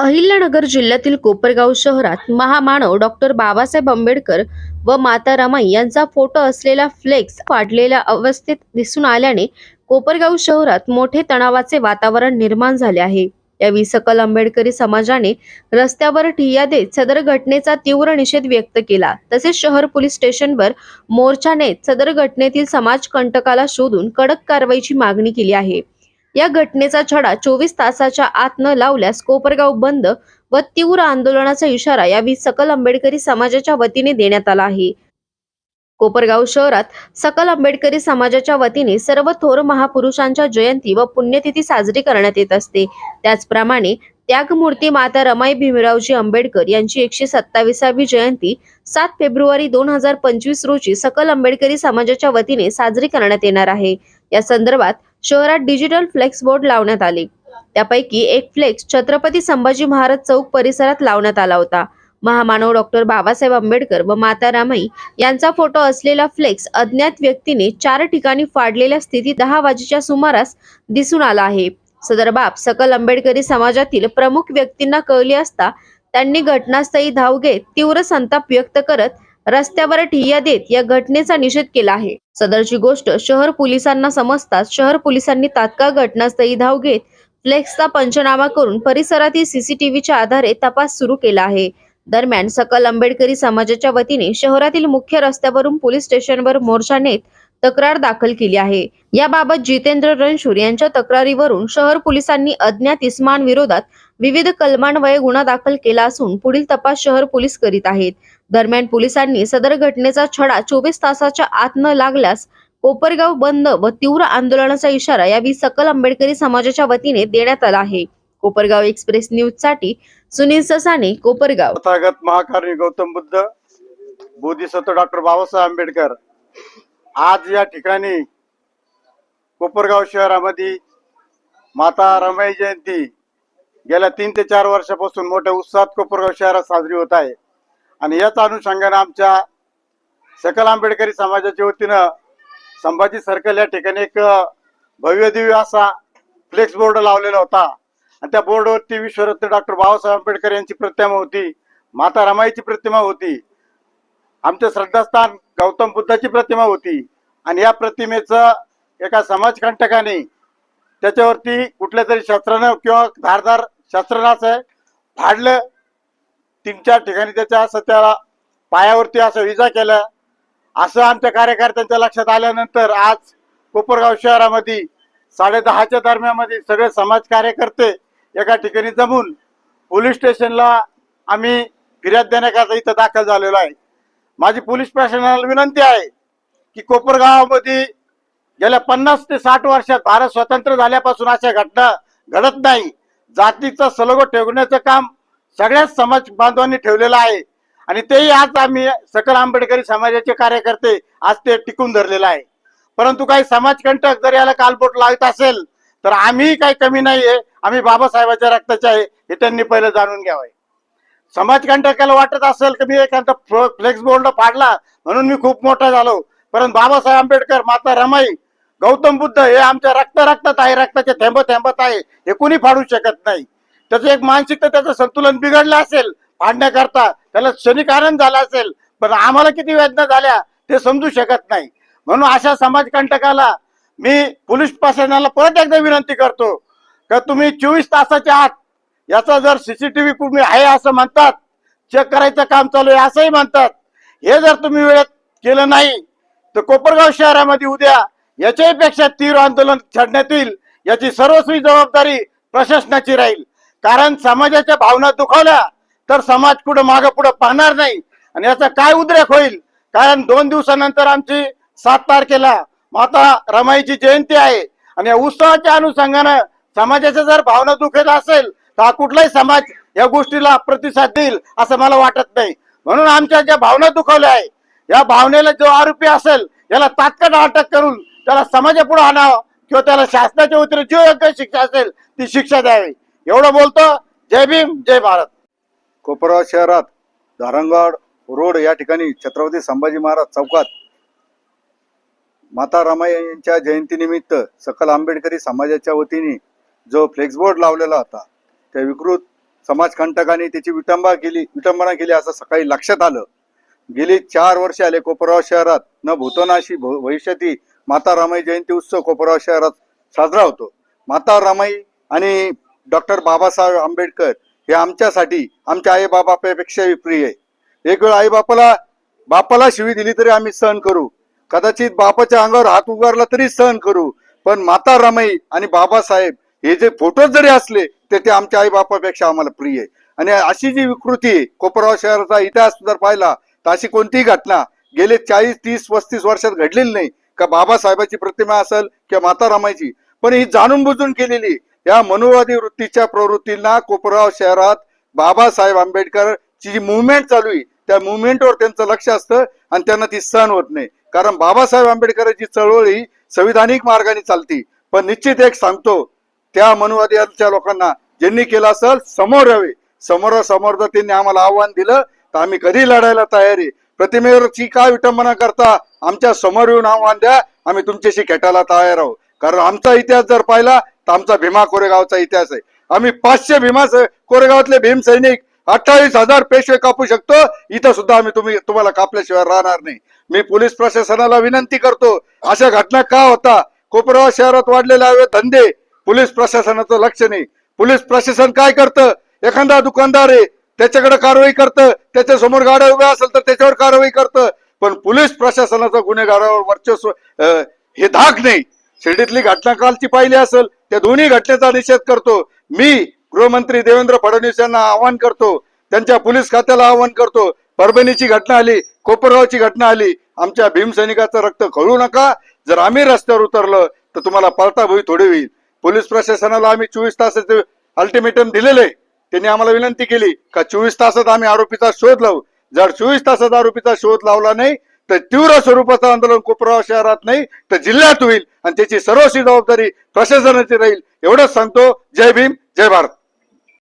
अहिल्यानगर जिल्ह्यातील कोपरगाव शहरात महामानव डॉक्टर बाबासाहेब आंबेडकर व माता रमाई यांचा फोटो असलेला फ्लेक्स वाढलेल्या अवस्थेत दिसून आल्याने कोपरगाव शहरात मोठे तणावाचे वातावरण निर्माण झाले आहे. यावेळी सकल आंबेडकरी समाजाने रस्त्यावर ठिय्या देत सदर घटनेचा तीव्र निषेध व्यक्त केला. तसेच शहर पोलीस स्टेशनवर मोर्चाने सदर घटनेतील समाजकंटकाला शोधून कडक कारवाईची मागणी केली आहे. या घटनेचा छडा चोवीस तासाच्या आत न लावल्यास कोपरगाव बंद व तीव्र आंदोलनाचा इशारा यावेळी सकल आंबेडकरी समाजाच्या वतीने देण्यात आला आहे. कोपरगाव शहरात सकल आंबेडकरी समाजाच्या वतीने सर्व थोर महापुरुषांच्या जयंती व पुण्यतिथी साजरी करण्यात येत असते. त्याचप्रमाणे त्यागमूर्ती माता रमाई भीमरावजी आंबेडकर यांची एकशे सत्तावीसावी जयंती सात फेब्रुवारी दोन हजार पंचवीस रोजी सकल आंबेडकरी समाजाच्या वतीने साजरी करण्यात येणार आहे. या संदर्भात शहरात डिजिटल फ्लेक्स बोर्ड लावण्यात आले. त्यापैकी एक फ्लेक्स छत्रपती संभाजी महाराज चौक परिसरात लावण्यात आला होता. महामानव डॉक्टर बाबासाहेब आंबेडकर व माता रामाई यांचा फोटो असलेला फ्लेक्स अज्ञात व्यक्तीने चार ठिकाणी फाडलेल्या स्थितीत दहा वाजेच्या सुमारास दिसून आला आहे. सदर बाब सकल आंबेडकरी समाजातील प्रमुख व्यक्तींना कळली असता त्यांनी घटनास्थळी धाव घेत तीव्र संताप व्यक्त करत रस्त्यावर ठिय्या देत या घटनेचा निषेध केला आहे. सदरची गोष्ट शहर पोलिसांना समजताच शहर पोलिसांनी तात्काळ घटनास्थळी धाव घेत फ्लेक्सचा पंचनामा करून परिसरातील सीसीटीव्हीच्या आधारे तपास सुरू केला आहे. दरम्यान सकल आंबेडकरी समाजाच्या वतीने शहरातील मुख्य रस्त्यावरून पोलीस स्टेशनवर मोर्चा नेत तक्रार दाखल केली आहे. याबाबत जितेंद्र रणशूर यांच्या तक्रारीवरून शहर पोलिसांनी अज्ञात इस्मान विरोधात विविध कलमान्वये गुन्हा दाखल केला असून पुढील तपास शहर पोलीस करीत आहेत. दरम्यान पोलिसांनी सदर घटनेचा छडा चोवीस तासाच्या आत न लागल्यास कोपरगाव बंद व तीव्र आंदोलनाचा इशारा यावेळी सकल आंबेडकरी समाजाच्या वतीने देण्यात आला आहे. कोपरगाव एक्सप्रेस न्यूजसाठी सुनील ससाने कोपरगाव. तथागत महाकारणी गौतम बुद्ध बोधिसत्व डॉक्टर बाबासाहेब आंबेडकर आज या ठिकाणी कोपरगाव शहरामध्ये माता रमाई जयंती गेल्या तीन ते चार वर्षापासून मोठ्या उत्साहात कोपरगाव शहरात साजरी होत आहे. आणि याच अनुषंगाने आमच्या सकल आंबेडकरी समाजाच्या वतीनं संभाजी सर्कल या ठिकाणी एक भव्य दिव्य असा फ्लेक्स बोर्ड लावलेला होता. आणि त्या बोर्डवरती विश्वरत्न डॉक्टर बाबासाहेब आंबेडकर यांची प्रतिमा होती. माता रमाईची प्रतिमा होती. आमचं श्रद्धास्थान गौतम बुद्धाची प्रतिमा होती. आणि या प्रतिमेचं एका समाजकंटकाने त्याच्यावरती कुठल्या तरी शस्त्रानं किंवा धारदार शस्त्रनाचं फाडलं. तीन चार ठिकाणी त्याच्या असं त्याला पायावरती असं विजा केलं. असं आमच्या कार्यकर्त्यांच्या लक्षात आल्यानंतर आज कोपरगाव शहरामध्ये साडे दहाच्या दरम्यानमध्ये सगळे समाज कार्यकर्ते एका ठिकाणी जमून पोलीस स्टेशनला आम्ही फिर्याद देण्याकरता इथं दाखल झालेलो आहे. माझी पोलीस प्रशासनाला विनंती आहे की कोपरगावामध्ये गेल्या पन्नास ते साठ वर्षात भारत स्वतंत्र झाल्यापासून अशा घटना घडत नाही. जातीचा सलोगो ठेवण्याचं काम सगळ्याच समाज बांधवांनी ठेवलेलं आहे. आणि तेही आज आम्ही सकल आंबेडकरी समाजाचे कार्यकर्ते आज ते टिकून धरलेलं आहे. परंतु काही समाजकंटक जर याला कालबोट लावत असेल तर आम्ही काही कमी नाहीये. आम्ही बाबासाहेबाच्या रक्ताचे आहे हे त्यांनी पहिलं जाणून घ्यावं. समाजकंटकाला वाटत असेल की मी एखादा फ्लेक्स बोर्ड फाडला म्हणून मी खूप मोठा झालो. परंतु बाबासाहेब आंबेडकर माता रमाई गौतम बुद्ध हे आमच्या रक्त रक्तात आहे रक्ताचे थेंब थेंबत आहे. हे कोणी फाडू शकत नाही. त्याचं एक मानसिकता त्याचं संतुलन बिघडलं असेल फाडण्याकरता त्याला क्षणिक आनंद झाला असेल पण आम्हाला किती वेदना झाल्या ते समजू शकत नाही. म्हणून अशा समाजकंटकाला मी पोलीस प्रशासनाला परत एकदा विनंती करतो का तुम्ही चोवीस तासाच्या आत याचा जर सीसीटीव्ही कुणी आहे असं म्हणतात चेक करायचं काम चालू आहे असंही म्हणतात. हे जर तुम्ही वेळेत केलं नाही तर कोपरगाव शहरामध्ये उद्या याच्याही पेक्षा तीव्र आंदोलन छडण्यात येईल याची सर्वस्वी जबाबदारी प्रशासनाची राहील. कारण समाजाच्या भावना दुखावल्या तर समाज कुठं मागं पुढं पाहणार नाही. आणि याचा काय उद्रेक होईल? कारण दोन दिवसानंतर आमची सात तारखेला माता रमाईची जयंती आहे. आणि या उत्सवाच्या अनुषंगानं समाजाच्या जर भावना दुखेल असेल तर हा कुठलाही समाज या गोष्टीला प्रतिसाद देईल असं मला वाटत नाही. म्हणून आमच्या ज्या भावना दुखावल्या आहे या भावनेला जो आरोपी असेल याला तात्काळ अटक करून त्याला समाजापुढे आणावं किंवा त्याला शासनाच्या वतीने जो योग्य शिक्षा असेल ती शिक्षा द्यावी. एवढं बोलतो. जय भीम जय भारत. कोपरगाव शहरात धारंगड रोड या ठिकाणी छत्रपती संभाजी महाराज चौकात माता रमाई यांच्या जयंतीनिमित्त सकल आंबेडकरी समाजाच्या वतीने जो फ्लेक्स बोर्ड लावलेला होता त्या विकृत समाजकंटकांनी त्याची विटंबा केली विटंबना केली असं सकाळी लक्षात आलं. गेली चार वर्ष आले कोपरगाव शहरात. न भूतनाशी भव- भविष्यती माता रामाई जयंती उत्सव कोपरगाव शहरात साजरा होतो. माता रामाई आणि डॉक्टर बाबासाहेब आंबेडकर हे आमच्यासाठी आमच्या आई बाबापेक्षाही प्रिय आहे. एक वेळ आई बापाला बापाला शिवी दिली तरी आम्ही सहन करू. कदाचित बापाच्या अंगावर हात उगारला तरी सहन करू. पण माता रामाई आणि बाबासाहेब हे जे फोटो जरी असले ते ते आमच्या आई बापापेक्षा आम्हाला प्रिय आहे. आणि अशी जी विकृती आहे, कोपरगाव शहराचा इतिहास जर पाहिला तर अशी कोणतीही घटना गेले चाळीस तीस पस्तीस वर्षात घडलेली नाही. का बाबासाहेबाची प्रतिमा असेल किंवा माता रामायची पण ही जाणून बुजून केलेली या मनुवादी वृत्तीच्या प्रवृत्तींना कोपरगाव शहरात बाबासाहेब आंबेडकर ची जी मुवमेंट चालू आहे त्या मुवमेंटवर त्यांचं लक्ष असतं आणि त्यांना ती सहन होत नाही. कारण बाबासाहेब आंबेडकरांची चळवळ ही संविधानिक मार्गाने चालती. पण निश्चित एक सांगतो त्या मनुवादीच्या लोकांना ज्यांनी केलं असेल समोर यावे. समोरासमोर जर त्यांनी आम्हाला आव्हान दिलं तर आम्ही कधी लढायला तयार आहे? प्रतिमेवरची काय विटंबना करता आमच्यासमोर येऊन आव्हान द्या आम्ही तुमच्याशी खेटायला तयार आहोत. कारण आमचा इतिहास जर पाहिला तर आमचा भीमा कोरेगावचा इतिहास आहे. आम्ही पाचशे भीमा कोरेगावातले भीम सैनिक अठ्ठावीस हजार पेशवे कापू शकतो इथं सुद्धा आम्ही तुम्ही तुम्हाला कापल्याशिवाय राहणार नाही. मी पोलीस प्रशासनाला विनंती करतो अशा घटना का होता? कोपरगाव शहरात वाढलेले हवे धंदे पोलीस प्रशासनाचं लक्ष नाही. पोलीस प्रशासन काय करतं? एखादा दुकानदार आहे त्याच्याकडे कारवाई करतं त्याच्यासमोर गाड्या उभ्या असेल तर त्याच्यावर कारवाई करतं. पण पोलीस प्रशासनाचा गुन्हेगारावर वर्चस्व हे धाक नाही. शिर्डीतली घटना कालची पाहिली असेल त्या दोन्ही घटनेचा निषेध करतो. मी गृहमंत्री देवेंद्र फडणवीस यांना आवाहन करतो. त्यांच्या पोलीस खात्याला आवाहन करतो. परभणीची घटना आली कोपरगावची घटना आली. आमच्या भीमसैनिकाचं रक्त खळू नका. जर आम्ही रस्त्यावर उतरलं तर तुम्हाला पळता थोडी होईल. पोलीस प्रशासनाला आम्ही चोवीस तासाचे अल्टिमेटम दिलेले त्यांनी आम्हाला विनंती केली का चोवीस तासात आम्ही आरोपीचा शोध लावू. जर चोवीस तासात आरोपीचा शोध लावला नाही तर तीव्र स्वरूपाचं आंदोलन कोपराव शहरात नाही तर जिल्ह्यात होईल आणि त्याची सर्वस्वी जबाबदारी प्रशासनाची राहील. एवढंच सांगतो. जय भीम जय भारत.